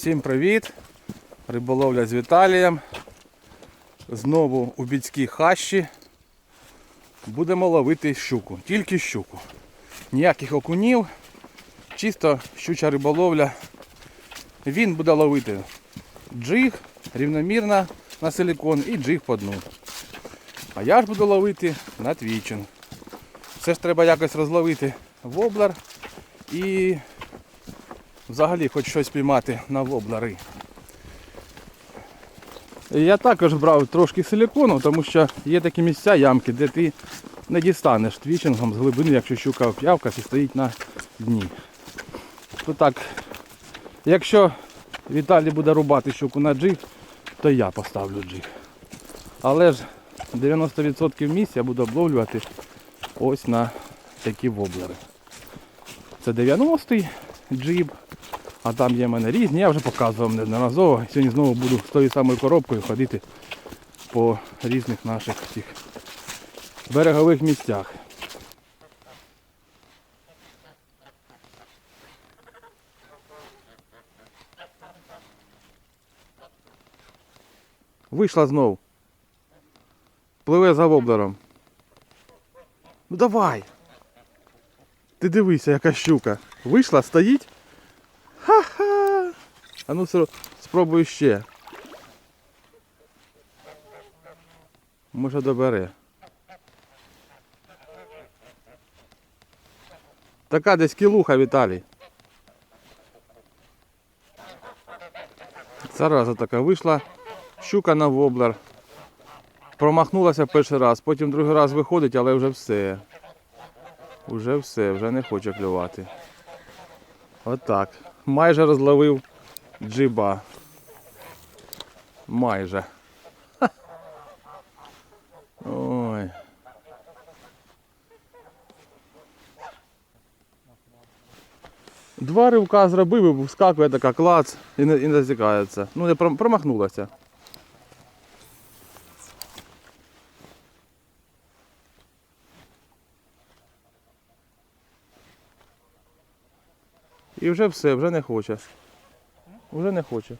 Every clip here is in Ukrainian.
Всім привіт! Риболовля з Віталієм. Знову у бідській хащі. Будемо ловити щуку, тільки щуку. Ніяких окунів, чисто щуча риболовля. Він буде ловити джиг рівномірно на силікон і джиг по дну. А я ж буду ловити на твічин. Все ж треба якось розловити воблер і взагалі хоч щось піймати на воблери. Я також брав трошки силікону, тому що є такі місця, ямки, де ти не дістанеш твічингом з глибини, якщо щука оп'явка і стоїть на дні. То так, якщо Віталій буде рубати щуку на джиг, то я поставлю джиг. Але ж 90% місць я буду обловлювати ось на такі воблери. Це 90-й джиб, а там є в мене різні, я вже показував неодноразово. Сьогодні знову буду з тою самою коробкою ходити по різних наших цих берегових місцях. Вийшла знов. Пливе за воблером. Ну давай. Ти дивися, яка щука. Вийшла, стоїть. Ха-ха. А ну все, спробуй ще. Може добере. Така десь кілуха, Віталій. Зараза така вийшла. Щука на воблер. Промахнулася перший раз, потім другий раз виходить, але вже все. Уже все, вже не хоче клювати. Отак. Майже розловив джиба. Майже. Ой. Два ривка зробив і вскакує така клац і не, і не затікається. Ну не промахнулася. І вже все, вже не хоче. Вже не хоче.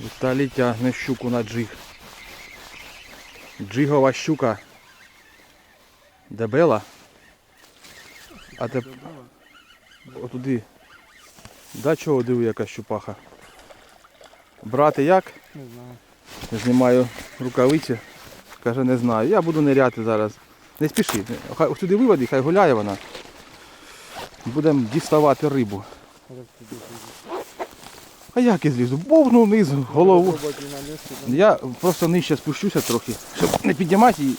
Віталій тягне щуку на джиг. Джигова щука. Дебела. А те отуди. Да чого диви, яка щупаха. Брати як? Не знаю. Знімаю рукавиці. Каже, не знаю. Я буду ниряти зараз. Не спіши. Хай сюди виводи, хай гуляє вона. Будемо діставати рибу. А як я злізу? Бовну вниз голову. Я просто нижче спущуся трохи, щоб не піднімати її.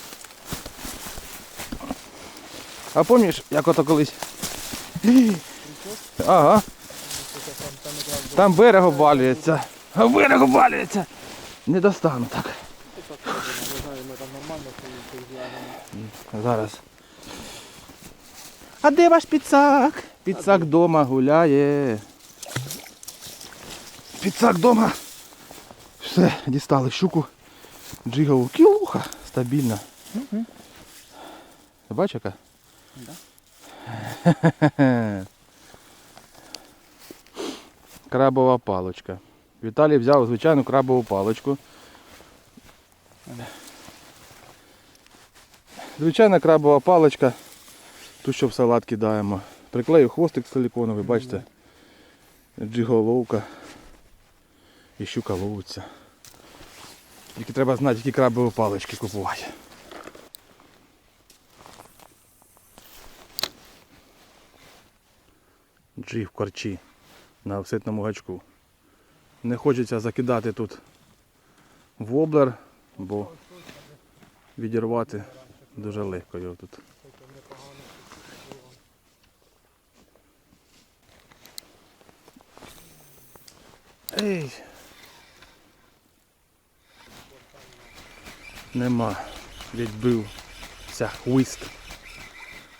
А пам'ятаєш, як ото колись? Ага, там берег обвалюється. Берег обвалюється. Не достану так. Зараз. А де ваш підсак? Підсак вдома гуляє. Підсак вдома. Все, дістали щуку. Джигову. Кілуха. Стабільна. Ти бачиш яка? Да. Крабова паличка. Віталій взяв звичайну крабову паличку. Звичайна крабова паличка. Ту, що в салат кидаємо. Приклею хвостик силіконовий, бачите? Джиголовка. І щука ловиться. Тільки треба знати, які крабові палички купувати. Джиг в корчі на офсетному гачку. Не хочеться закидати тут воблер, бо відірвати дуже легко його тут. Ей. Нема. Відбився хвіст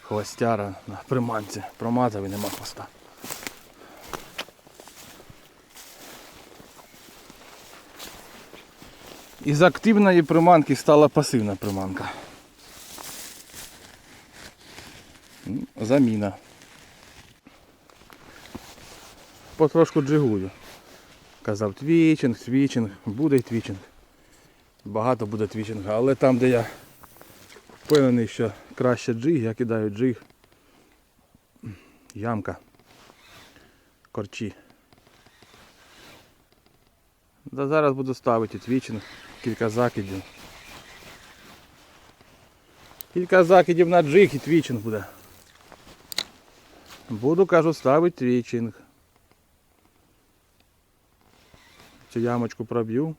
хвостяра на приманці. Промазав і нема хвоста. Із активної приманки стала пасивна приманка. Заміна. Потрошку джигую. Казав твічинг, твічинг, буде твічинг. Багато буде твічинга, але там, де я впевнений, що краще джиг, я кидаю джиг. Ямка. Корчі. Да зараз буду ставити твічинг, кілька закидів. Кілька закидів на джиг і твічинг буде. Буду, кажу, ставити твічинг. Цю ямочку проб'ю.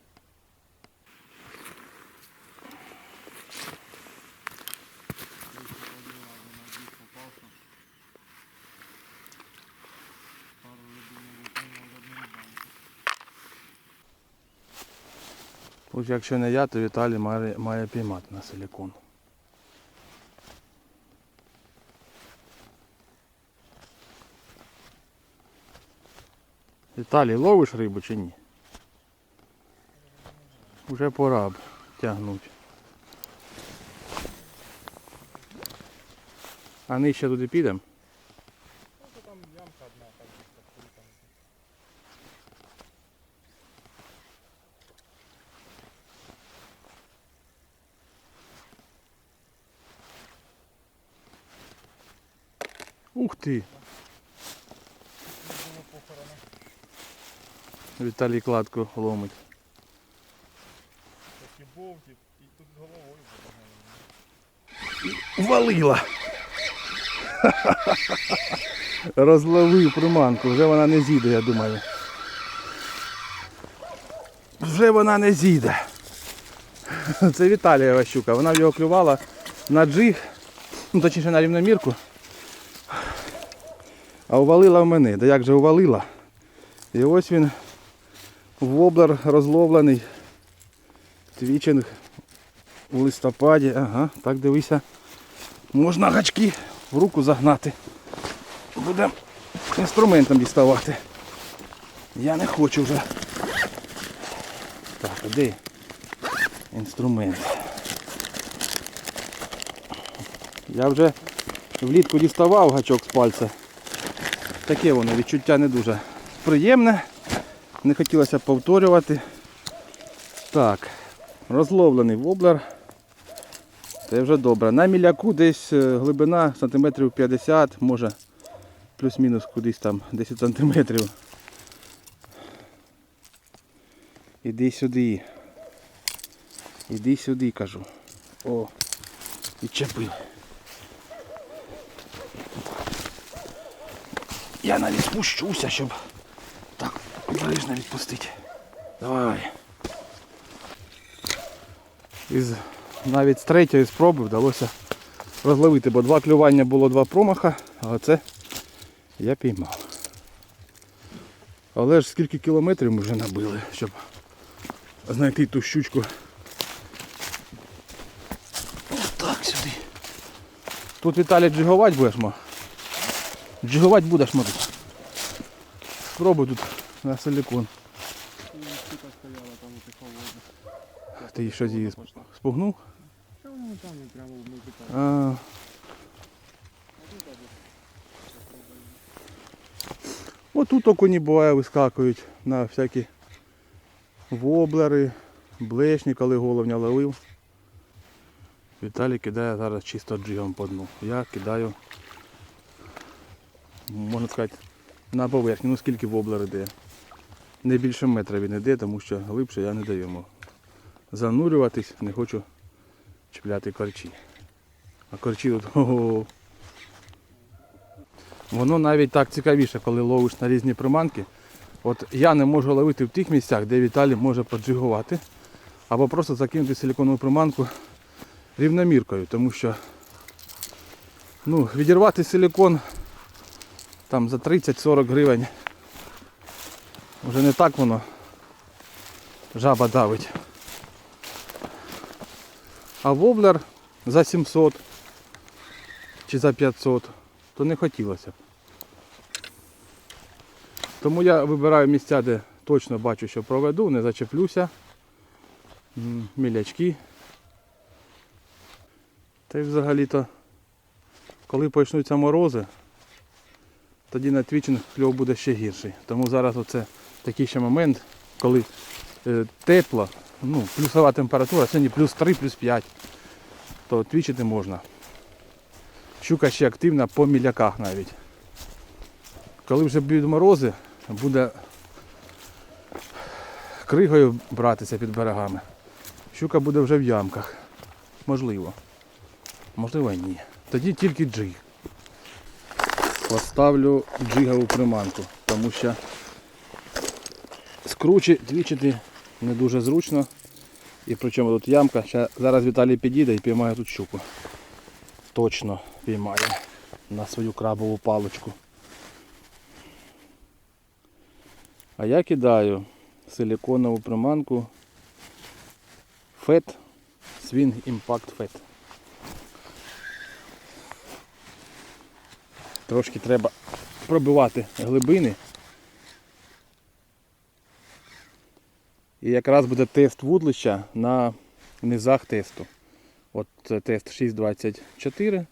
Ось якщо не я, то Віталій має, має піймати на силікон. Віталій, ловиш рибу чи ні? Уже пора б тягнути. А нижче туди підемо? Ну, там ямка одна, так десь так там. Ух ти! Віталій кладку ломить. Такі бовті, і тут головою буде. Валила! Розловив приманку, вже вона не зійде, я думаю. Вже вона не зійде. Це Віталієва щука. Вона в його клювала на джиг, ну точніше на рівномірку. А увалила в мене. Да як же увалила? І ось він воблер розловлений. Твічинг у листопаді. Ага, так дивися. Можна гачки в руку загнати. Будемо інструментом діставати. Я не хочу вже. Так, де інструмент? Я вже влітку діставав гачок з пальця. Таке воно відчуття не дуже приємне. Не хотілося повторювати. Так, розловлений воблер. Це вже добре. На міляку десь е, глибина сантиметрів 50, може плюс-мінус кудись там 10 сантиметрів. Іди сюди. Іди сюди, кажу. О, відчепив. Я навіть спущуся, щоб так обережно відпустити. Давай. Із навіть з третьої спроби вдалося розловити, бо два клювання було два промаха, а це я піймав. Але ж скільки кілометрів ми вже набили, щоб знайти ту щучку. Так сюди. Тут Віталій джигувати будеш, ма? Джигувати будеш, ма тут. Спробуй тут на холодних. Ти щось її спугнув? А, Отут окуні буває вискакують на всякі воблери, блешні, коли головня ловив. Віталій кидає зараз чисто джигом по дну. Я кидаю, можна сказати, на поверхню. Ну скільки воблер іде. Не більше метра він іде, тому що глибше я не даю йому занурюватись, не хочу чіпляти корчі. А корчі тут. Воно навіть так цікавіше, коли ловиш на різні приманки. От я не можу ловити в тих місцях, де Віталій може поджигувати, або просто закинути силіконову приманку рівноміркою, тому що ну, відірвати силікон там за 30-40 гривень вже не так воно жаба давить. А воблер за 700 чи за 500, то не хотілося. Тому я вибираю місця, де точно бачу, що проведу, не зачеплюся. мілячки. Та й взагалі-то, коли почнуться морози, тоді на твічинг кльов буде ще гірший. Тому зараз оце такий ще момент, коли е, тепло, ну, плюсова температура, сьогодні плюс 3, плюс 5, то твічити можна. Щука ще активна по міляках навіть. Коли вже будуть морози, буде кригою братися під берегами. Щука буде вже в ямках. Можливо. Можливо і ні. Тоді тільки джиг. Поставлю джигову приманку, тому що скручі твічити не дуже зручно. І причому тут ямка. Зараз Віталій підійде і піймає тут щуку. Точно піймає на свою крабову паличку. А я кидаю силиконову приманку FET Swing Impact FET. Трошки треба пробивати глибини. І якраз буде тест вудлища на низах тесту. От це тест 6.24.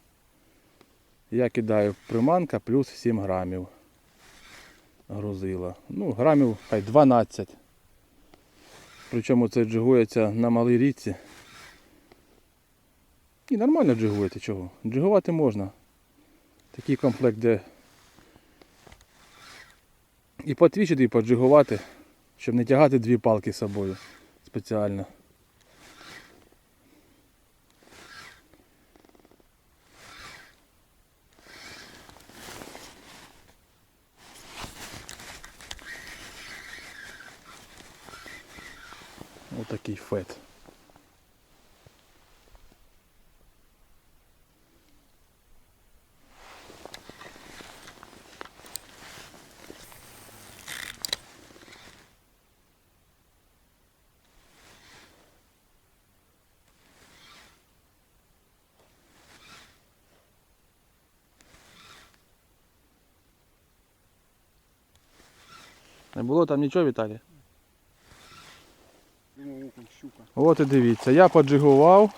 Я кидаю приманка плюс 7 грамів. Грузила. Ну, грамів хай 12. Причому це джигується на малій річці. І нормально джигуєте чого. Джигувати можна. Такий комплект, де і потвічити, і поджигувати, щоб не тягати дві палки з собою спеціально. Отакий фет. Не було там нічого, Віталій? От і дивіться, я поджигував,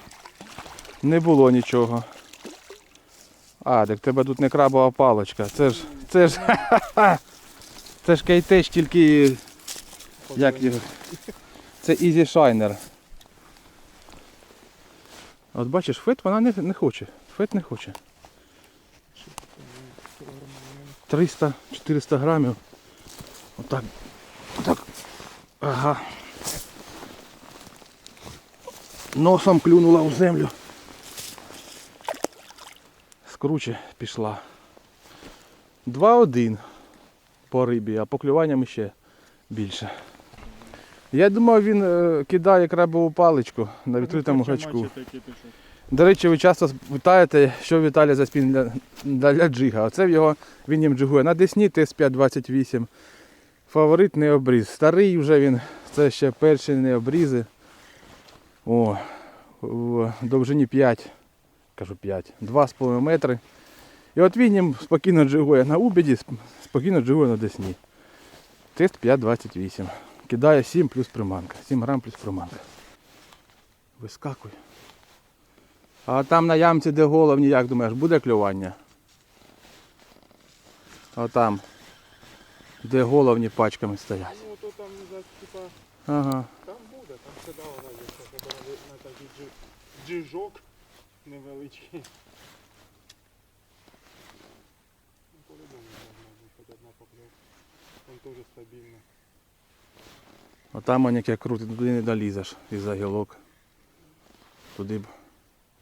не було нічого. А, так тебе тут не крабова паличка. Це ж. Це ж. Це ж кейтеч, тільки. Як його? Це Easy Shiner. От бачиш, фет вона не, не хоче. Фет не хоче. 300-400 грамів. Отак. Отак. Ага. Носом клюнула в землю. Скруче пішла. 2-1 по рибі, а по клюванням ще більше. Я думав, він е, кидає крабову паличку на відкритому гачку. До речі, ви часто питаєте, що Віталій за спін для, для, для джига. Оце в його він їм джигує на Десні ТС-528. Фаворит не обріз. Старий вже він, це ще перші не обрізи. О, в довжині 5, кажу 5, 2,5 метри. І от він їм спокійно джигує на убіді, спокійно джигує на Десні. Тест 5,28. Кидає 7 плюс приманка. 7 грам плюс приманка. Вискакуй. А там на ямці, де головні, як думаєш, буде клювання? А там, де головні пачками стоять. Ну, то там, за, типа, Ага. там буде, там все навіть, що на, такий джи, джижок невеличкий. Ну, по-любому хоч одна покльовка. Там теж стабільно. А там он яке круте, туди не долізеш із-за гілок. Туди б.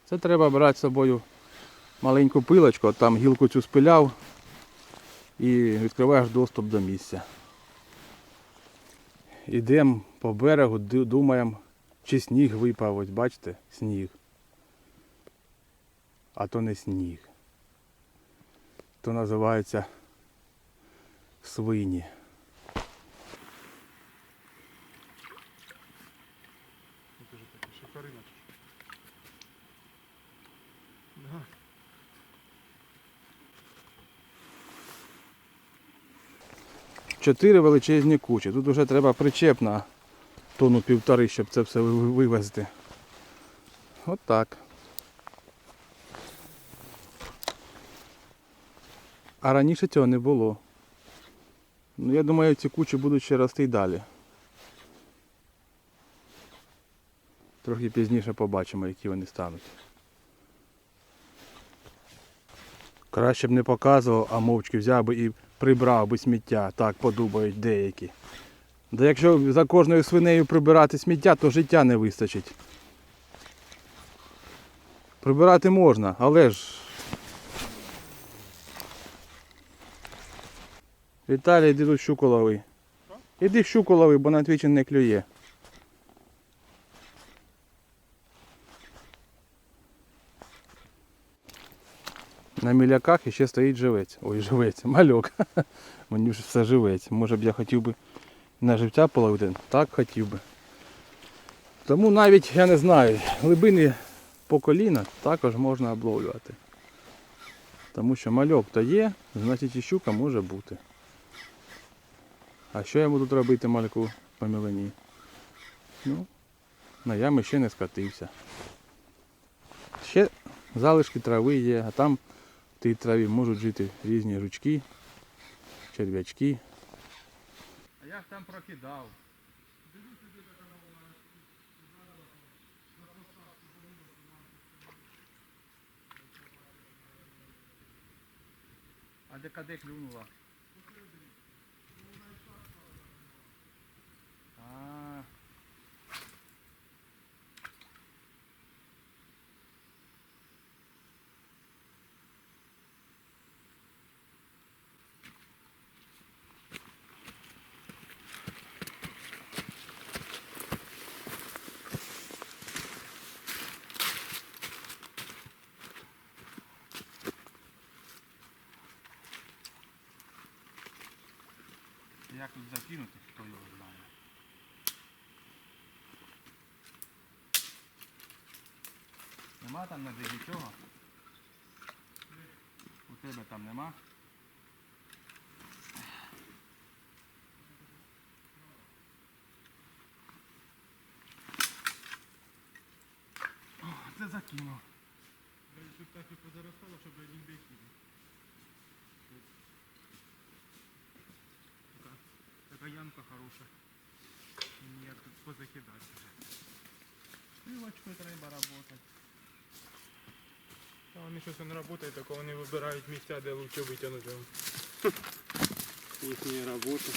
Це треба брати з собою маленьку пилочку, от там гілку цю спиляв і відкриваєш доступ до місця. Ідемо по берегу, думаємо, чи сніг випав, ось бачите, сніг. А то не сніг. То називається свині. Ну, ти ж такий шикарина чи що? Да. Чотири величезні кучі. Тут вже треба причеп на тонну півтори, щоб це все ви- вивезти. От так. А раніше цього не було. Ну, я думаю, ці кучі будуть ще рости й далі. Трохи пізніше побачимо, які вони стануть. Краще б не показував, а мовчки взяв би і прибрав би сміття. Так подумають деякі. Да якщо за кожною свинею прибирати сміття, то життя не вистачить. Прибирати можна, але ж. Віталій, йди тут щуку лови. Іди щуку лови, бо на твічі не клює. На міляках іще стоїть живець. Ой, живець, мальок. Мені вже все живець. Може б я хотів би на живця половити? Так хотів би. Тому навіть, я не знаю, глибини по коліна також можна обловлювати. Тому що мальок то є, значить і щука може бути. А що я буду робити мальку по мілині? Ну, на ями ще не скатився. Ще залишки трави є, а там тій траві можуть жити різні жучки, черв'ячки. А я ж там прокидав. А де каде клюнула? Як тут закинути, хто його знає. Нема там на дегі цього? У тебе там нема? Це закинув. Тут так і позаростало, щоб один бейки. Така, така ямка хороша. Мені як тут позакидати вже. Стрілочкою треба працювати. Та вони щось не працюють, так вони вибирають місця, де лучше витягнути. Їхні роботи.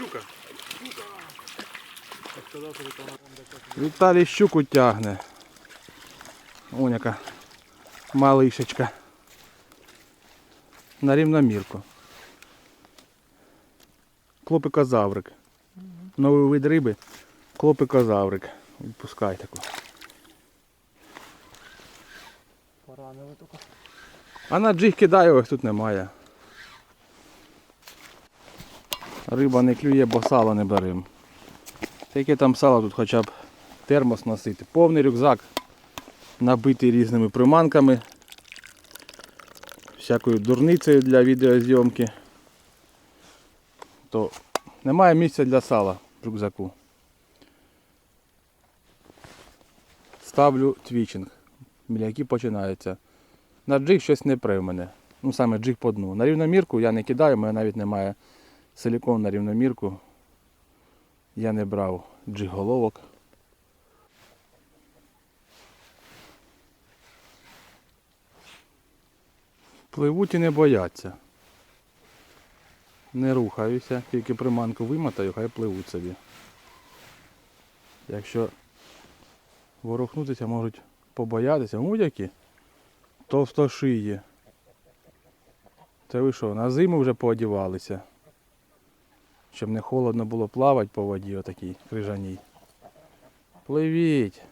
Щука. Віталій щуку тягне. Вон яка малишечка. На рівномірку. Клопикозаврик. Новий вид риби. Клопикозаврик. Відпускай таку. поранили тільки. А на джиг кидаю, ось тут немає. Риба не клює, бо сало не берем. Яке там сало тут хоча б термос носити. Повний рюкзак, набитий різними приманками, всякою дурницею для відеозйомки. То немає місця для сала в рюкзаку. Ставлю твічинг. Міляки починаються. На джиг щось не пре в мене. Ну саме джиг по дну. На рівномірку я не кидаю, у мене навіть немає силікон на рівномірку. Я не брав джиг головок. Пливуть і не бояться. Не рухаюся, тільки приманку вимотаю, хай пливуть собі. Якщо ворухнутися можуть побоятися, ну які товстошиї. Це ви що, на зиму вже поодівалися? щоб не холодно було плавати по воді отакій крижаній. Пливіть.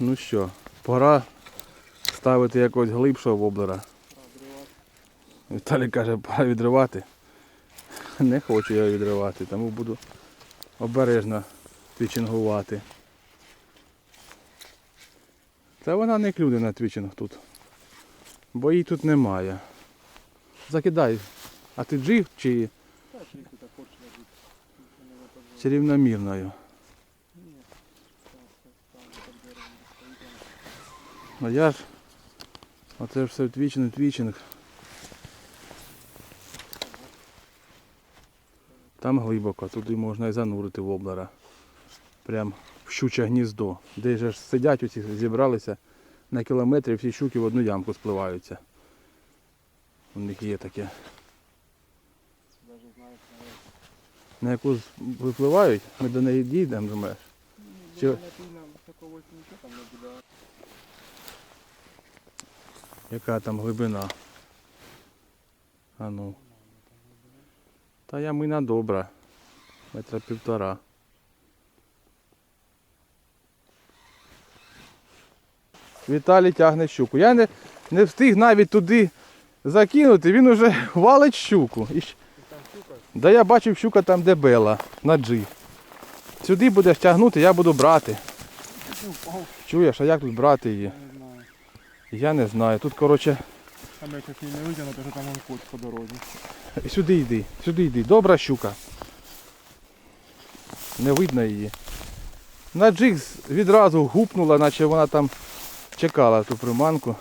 Ну що, пора ставити якогось глибшого воблера. Віталій каже, пора відривати. Не хочу я відривати, тому буду обережно твічингувати. Та вона не клюне на твічинг тут. Бо її тут немає. Закидай. А ти джиг чи, чи рівномірною? Вона. Ну я ж. Оце ж все твічинг, твічинг. Там глибоко, туди можна і занурити воблера. Прям в щуче гніздо. Де ж сидять усі, зібралися на кілометрі, всі щуки в одну ямку спливаються. У них є таке. На яку випливають, ми до неї дійдемо, думаєш. Чи-. Яка там глибина? А ну. Та ямина добра. Метра півтора. Віталій тягне щуку. Я не, не встиг навіть туди закинути, він уже валить щуку. І, там щука? да я бачив щука там, де бела, на джи. Сюди будеш тягнути, я буду брати. Чуєш, а як тут брати її? Я не знаю. Я не знаю. Тут, коротше, Там якось її не витягнути, то там кот по дорозі. Сюди йди, сюди йди. Добра щука. Не видно її. На джиг відразу гупнула, наче вона там чекала ту приманку.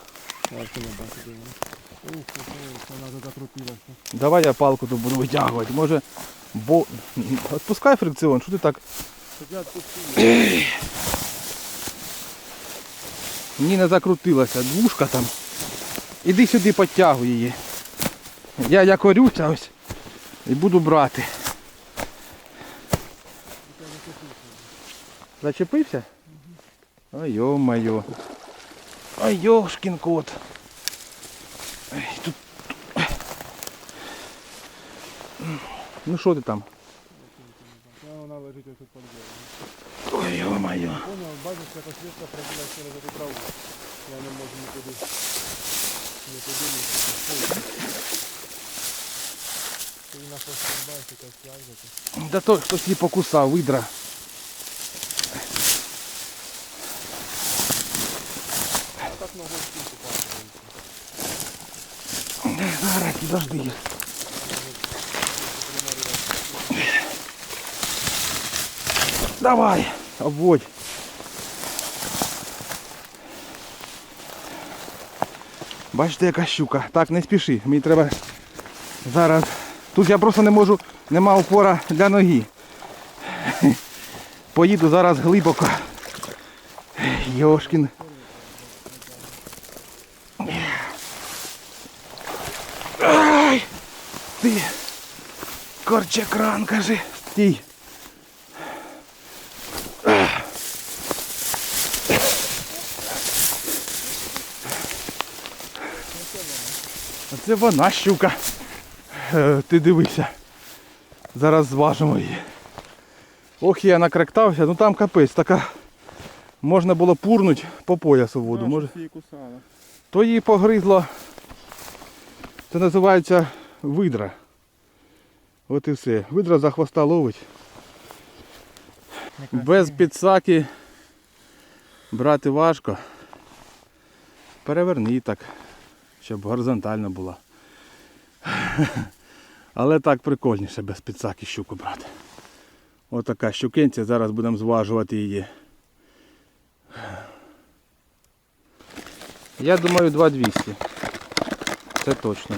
Давай я палку тут буду витягувати. Може. Бо. Отпускай фрикціон, що ти так. Ні, не закрутилася. Двушка там. Іди сюди, підтягуй її. Я як орюся ось. І буду брати. Зачепився? Ой, йо-моє. Ой, йошкін кот. Ой, тут... Ну що ти там? Та Вона лежить ось тут під деревом. Ой, йо-моє. Понял, бачиш, якась ветка пробила через эту траву. Я не можу нікуди. Не туди, ні туди. Ти на хвості бачиш, якась слайдика. Да то хтось її покусав, видра. Зараз, підожди. Давай, обводь. Бачите, яка щука. Так, не спіши. Мені треба зараз. Тут я просто не можу, нема упора для ноги. Поїду зараз глибоко. Йошкін. Ай! Ти корчакран, кажи. Стій. Це вона щука. Е, Ти дивися. Зараз зважимо її. Ох, я накрактався, ну там капець, така. Можна було пурнуть по поясу в воду. Може... То її погризло. Це називається видра. От і все. Видра за хвоста ловить. Без підсаки брати важко. Переверни так, щоб горизонтально була. Але так прикольніше без підсаки щуку брати. Отака щукенця, зараз будемо зважувати її. Я думаю 2200. Це точно.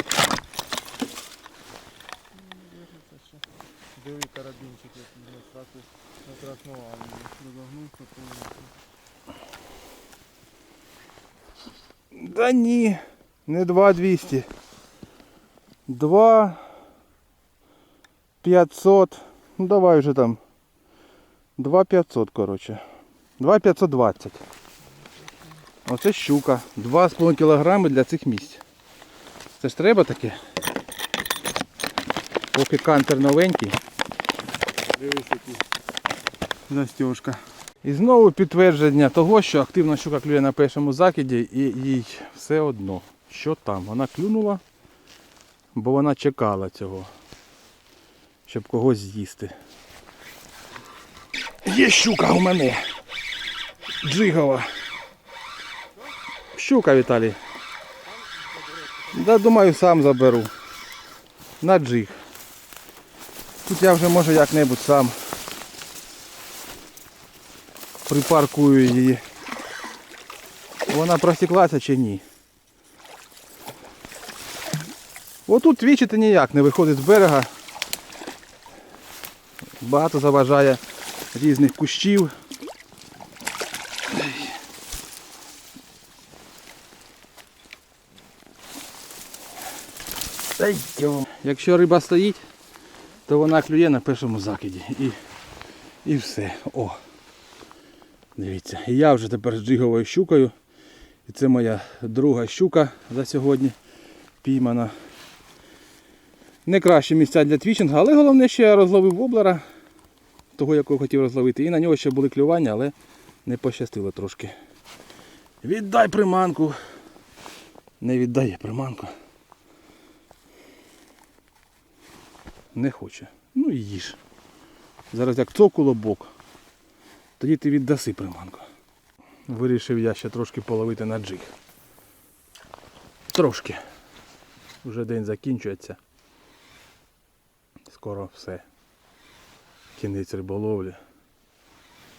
Диви карабінчик, який на страху на краснова, розогнувся повністю. Да ні, не 2200. 2 500. Ну давай вже там. 2 500, коротше. 2 520. Оце щука. 2,5 кг для цих місць. Це ж треба таке. Поки кантер новенький. Дивись, який. Застежка. І знову підтвердження того, що активна щука клює на першому закиді і їй все одно, що там. Вона клюнула, бо вона чекала цього, щоб когось з'їсти. Є щука у мене. Джигова. Щука, Віталій. Да, думаю, сам заберу. На джиг. Тут я вже може як-небудь сам припаркую її. Вона просіклася чи ні. Отут твічити ніяк не виходить з берега. Багато заважає різних кущів. Якщо риба стоїть, то вона клює на першому закиді. І, і все. О. Дивіться. Я вже тепер з джиговою щукою. І це моя друга щука за сьогодні піймана. Не кращі місця для твічинга, але головне, що я розловив воблера, того, якого хотів розловити. І на нього ще були клювання, але не пощастило трошки. Віддай приманку. Не віддає приманку. Не хоче. Ну і їж. Зараз як цокуло бок, тоді ти віддаси приманку. Вирішив я ще трошки половити на джиг. Трошки. Уже день закінчується. Скоро все. Кінець риболовлі.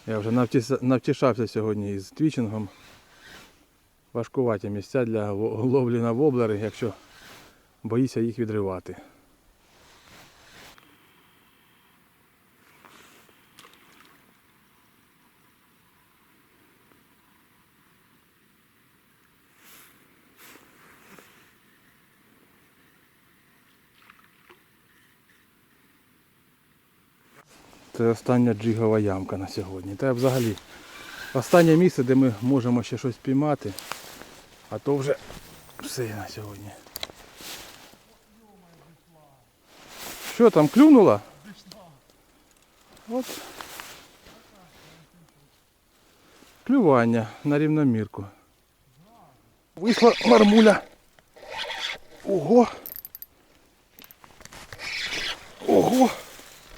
Я вже навтішався сьогодні із твічингом. Важкуваті місця для ловлі на воблери, якщо боїся їх відривати. Це остання джигова ямка на сьогодні. Та взагалі останнє місце, де ми можемо ще щось піймати. А то вже все на сьогодні. Що там, клюнула? От. Клювання на рівномірку. Вийшла мармуля. Ого.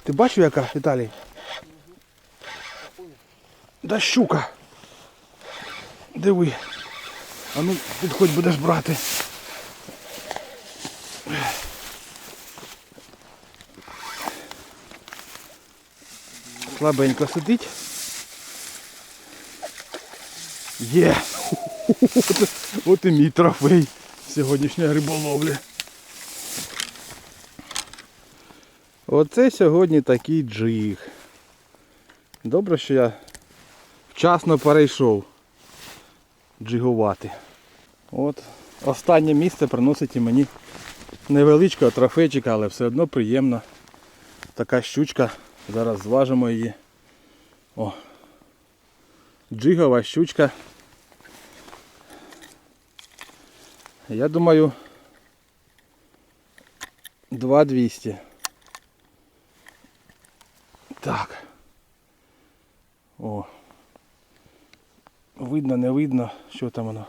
Ти бачив яка, Віталій? Да щука. Диви. А ну підходь будеш брати. Слабенько сидить. Є. От, і мій трофей сьогоднішньої риболовлі. Оце сьогодні такий джиг. Добре, що я вчасно перейшов джигувати. От останнє місце приносить і мені невеличкого трофейчика, але все одно приємно. Така щучка. Зараз зважимо її. О. Джигова щучка. Я думаю 2200. Так. О. Видно, не видно, що там воно.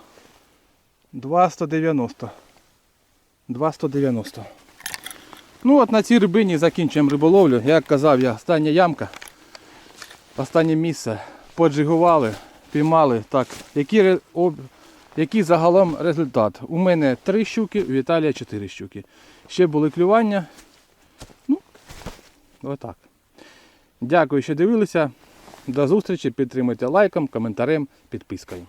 2,190. 2,190. Ну от на цій рибині закінчуємо риболовлю. Як казав я, остання ямка. Останнє місце. Поджигували, піймали. Так, об... який загалом результат? У мене 3 щуки, у Віталія 4 щуки. Ще були клювання. Ну, отак. Дякую, що дивилися. До зустрічі. Підтримуйте лайком, коментарем, підпискою.